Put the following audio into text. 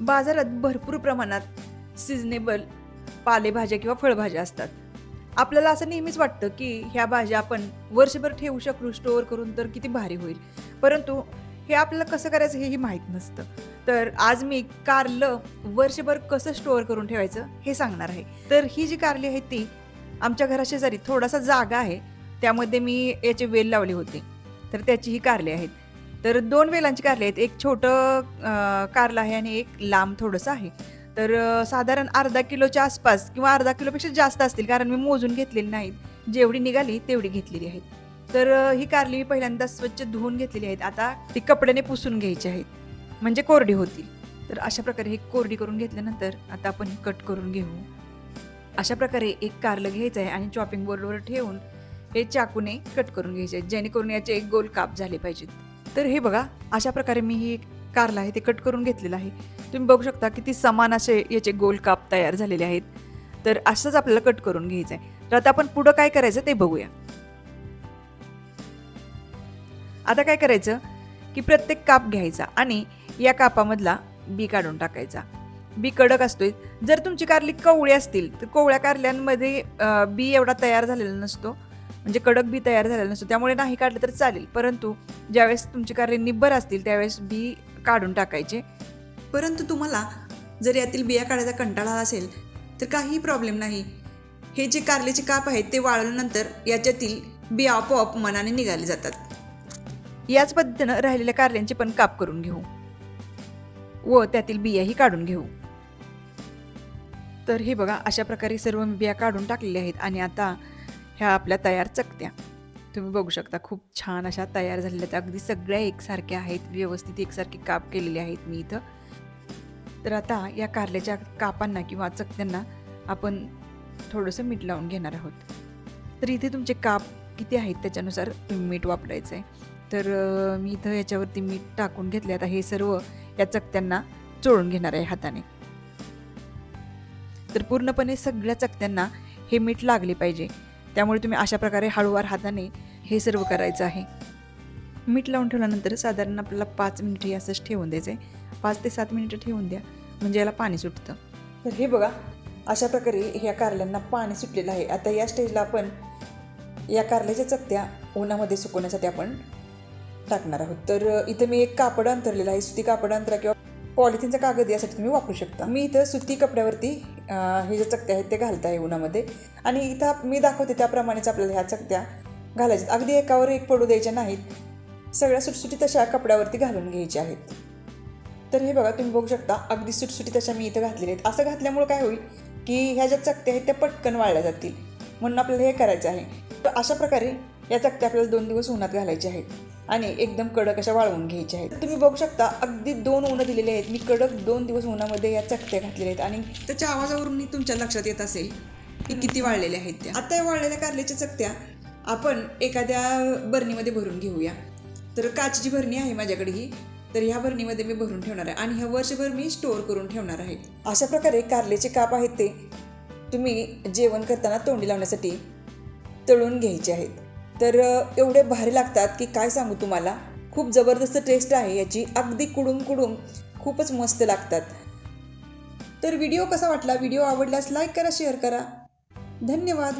बाजारात भरपूर प्रमाणात सिजनेबल पालेभाज्या किंवा फळभाज्या असतात. आपल्याला असं नेहमीच वाटतं की ह्या भाज्या आपण वर्षभर ठेवू शकू स्टोअर करून तर किती भारी होईल. परंतु हे आपल्याला कसं करायचं हेही माहीत नसतं. तर आज मी कारलं वर्षभर कसं स्टोअर करून ठेवायचं हे सांगणार आहे. तर ही जी कारली आहे ती आमच्या घराशेजारी थोडासा जागा आहे. त्यामध्ये मी याचे वेल लावले होते. तर त्याची ही कारले आहेत. तर दोन वेलांची कारले आहेत. एक छोटं कारलं आहे आणि एक लांब थोडंसं आहे. तर साधारण अर्धा किलोच्या आसपास किंवा अर्धा किलोपेक्षा जास्त असतील कारण मी मोजून घेतलेली नाहीत. जेवढी निघाली तेवढी घेतलेली आहेत. तर ही कारली मी पहिल्यांदा स्वच्छ धुवून घेतलेली आहेत. आता ती कपड्याने पुसून घ्यायची आहेत. म्हणजे कोरडी होतील तर अशा प्रकारे ही कोरडी करून घेतल्यानंतर आता आपण ही कट करून घेऊ. अशा प्रकारे एक कारलं घ्यायचं आहे आणि चॉपिंग बोर्डवर ठेवून हे चाकूने कट करून घ्यायचे आहेत. जेणेकरून याचे एक गोल काप झाले पाहिजेत. तर हे बघा अशा प्रकारे मी ही कारला आहे ते कट करून घेतलेलं आहे. तुम्ही बघू शकता किती समान असे याचे गोल काप तयार झालेले आहेत. तर असंच आपल्याला कट करून घ्यायचं आहे तर आता आपण पुढं काय करायचं ते बघूया. आता काय करायचं की प्रत्येक काप घ्यायचा आणि या कापामधला बी काढून टाकायचा. बी कडक असतोय. जर तुमची कारली कवळी असतील तर कोवळ्या कारल्यांमध्ये बी एवढा तयार झालेला नसतो. म्हणजे कडक बी तयार झालेला नसतो. त्यामुळे नाही काढलं तर चालेल. परंतु ज्यावेळेस तुमची कारले निब्बर असतील त्यावेळेस बी काढून टाकायचे. परंतु तुम्हाला जर यातील बिया काढायचा कंटाळा असेल तर काहीही प्रॉब्लेम नाही. हे जे कारल्याचे काप आहेत ते वाळल्यानंतर याच्यातील बिया आपोआप मनाने निघाले जातात. याच पद्धतीनं राहिलेल्या कारल्यांचे पण काप करून घेऊ. व त्यातील बियाही काढून घेऊ. तर हे बघा अशा प्रकारे सर्व बिया काढून टाकलेल्या आहेत. आणि आता ह्या आपल्या तयार चकत्या. तुम्ही बघू शकता खूप छान अशा तयार झालेल्या आहेत अगदी सगळ्या एकसारख्या आहेत व्यवस्थित एकसारखे काप केलेले आहेत मी इथं. तर आता या कारल्याच्या कापांना किंवा चकत्यांना आपण थोडंसं मीठ लावून घेणार आहोत. तर इथे तुमचे काप किती आहेत त्याच्यानुसार तुम्ही मीठ वापरायचं आहे तर मी इथं याच्यावरती मीठ टाकून घेतले. आता हे सर्व या चकत्यांना चोळून घेणार आहे हाताने. तर पूर्णपणे सगळ्या चकत्यांना हे मीठ लागले पाहिजे. त्यामुळे तुम्ही अशा प्रकारे हळूवार हाताने हे सर्व करायचं आहे. मीठ लावून ठेवल्यानंतर साधारण आपल्याला पाच मिनिटे असंच ठेवून द्यायचं आहे. पाच ते सात मिनिटं ठेवून द्या म्हणजे याला पाणी सुटतं. तर हे बघा अशा प्रकारे ह्या कारल्यांना पाणी सुटलेलं आहे. आता या स्टेजला आपण या कारल्याच्या चकत्या उन्हामध्ये सुकवण्यासाठी आपण टाकणार आहोत. तर इथं मी एक कापड अंतरलेलं आहे. सुती कापड अंतरा किंवा पॉलिथिनचा कागद यासाठी तुम्ही वापरू शकता. मी इथं सुती कपड्यावरती हे जे चकत्या आहेत ते घालत आहे उन्हामध्ये आणि इथं मी दाखवते त्याप्रमाणेच आपल्याला ह्या चकत्या घालायच्या. अगदी एकावर एक पडू द्यायच्या नाहीत. सगळ्या सुटसुटीत अशा कपड्यावरती घालून घ्यायच्या आहेत. तर हे बघा तुम्ही बघू शकता अगदी सुटसुटीत अशा मी इथं घातलेल्या आहेत. असं घातल्यामुळे काय होईल की ह्या ज्या चकत्या आहेत त्या पटकन वाळल्या जातील. म्हणून आपल्याला हे करायचं आहे. तर अशा प्रकारे या चकत्या आपल्याला दोन दिवस उन्हात घालायच्या आहेत आणि एकदम कडक अशा वाळवून घ्यायच्या आहेत. तर तुम्ही बघू शकता अगदी दोन उन्हं दिलेले आहेत. मी कडक दोन दिवस उन्हामध्ये या चकत्या घातलेल्या आहेत. आणि त्याच्या आवाजावरून तुमच्या लक्षात येत असेल की किती वाळलेल्या आहेत त्या. आता या वाळलेल्या कारल्याच्या चकत्या आपण एखाद्या बरणीमध्ये भरून घेऊया. तर काचची भरणी आहे माझ्याकडे ही. तर ह्या भरणीमध्ये मी भरून ठेवणार आहे. आणि ह्या वर्षभर मी स्टोअर करून ठेवणार आहे. अशा प्रकारे कारल्याचे काप आहेत ते तुम्ही जेवण करताना तोंडी लावण्यासाठी तळून घ्यायचे आहेत. तर एवढे भारी लागतात की काय सांगू तुम्हाला? खूप जबरदस्त टेस्ट आहे याची. अगदी कुडूम कुडूम खूपच मस्त लागतात. तर व्हिडिओ कसा वाटला? व्हिडिओ आवडल्यास लाईक करा शेअर करा. धन्यवाद.